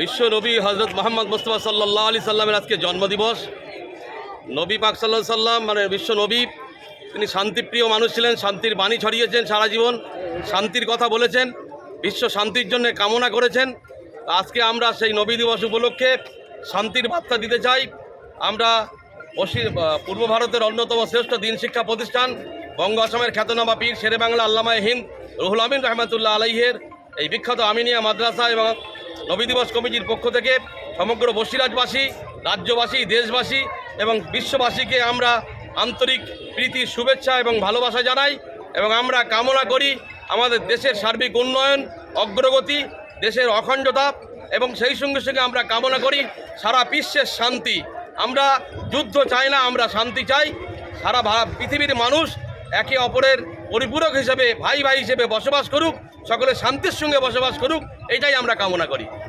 বিশ্ব নবী হজরত মোহাম্মদ মুস্তফা সাল্লাহ আলি সাল্লামের আজকে জন্মদিবস। নবী পাক সাল্লাহ সাল্লাম মানে বিশ্ব নবী, তিনি শান্তিপ্রিয় মানুষ ছিলেন, শান্তির বাণী ছড়িয়েছেন সারা জীবন, শান্তির কথা বলেছেন, বিশ্ব শান্তির জন্য কামনা করেছেন। আজকে আমরা সেই নবী দিবস উপলক্ষে শান্তির বার্তা দিতে চাই। আমরা পূর্ব ভারতের অন্যতম শ্রেষ্ঠ দিন শিক্ষা প্রতিষ্ঠান, বঙ্গ আসামের খ্যাতনামা পীর শেরে বাংলা আল্লামায় হিন্দ রুহুল আমিন রহমতুল্লাহ আলাইহের এই বিখ্যাত আমিনিয়া মাদ্রাসা এবং নবী দিবস কমিটির পক্ষ থেকে সমগ্র বসিরাজবাসী, রাজ্যবাসী, দেশবাসী এবং বিশ্ববাসীকে আমরা আন্তরিক প্রীতি, শুভেচ্ছা এবং ভালোবাসা জানাই এবং আমরা কামনা করি আমাদের দেশের সার্বিক উন্নয়ন, অগ্রগতি, দেশের অখণ্ডতা এবং সেই সঙ্গে সঙ্গে আমরা কামনা করি সারা বিশ্বের শান্তি। আমরা যুদ্ধ চাই না, আমরা শান্তি চাই। সারা পৃথিবীর মানুষ একে অপরের পরিপূরক হিসেবে, ভাই ভাই হিসেবে বসবাস করুক, সকলে শান্তির সঙ্গে বসবাস করুক, এটাই আমরা কামনা করি।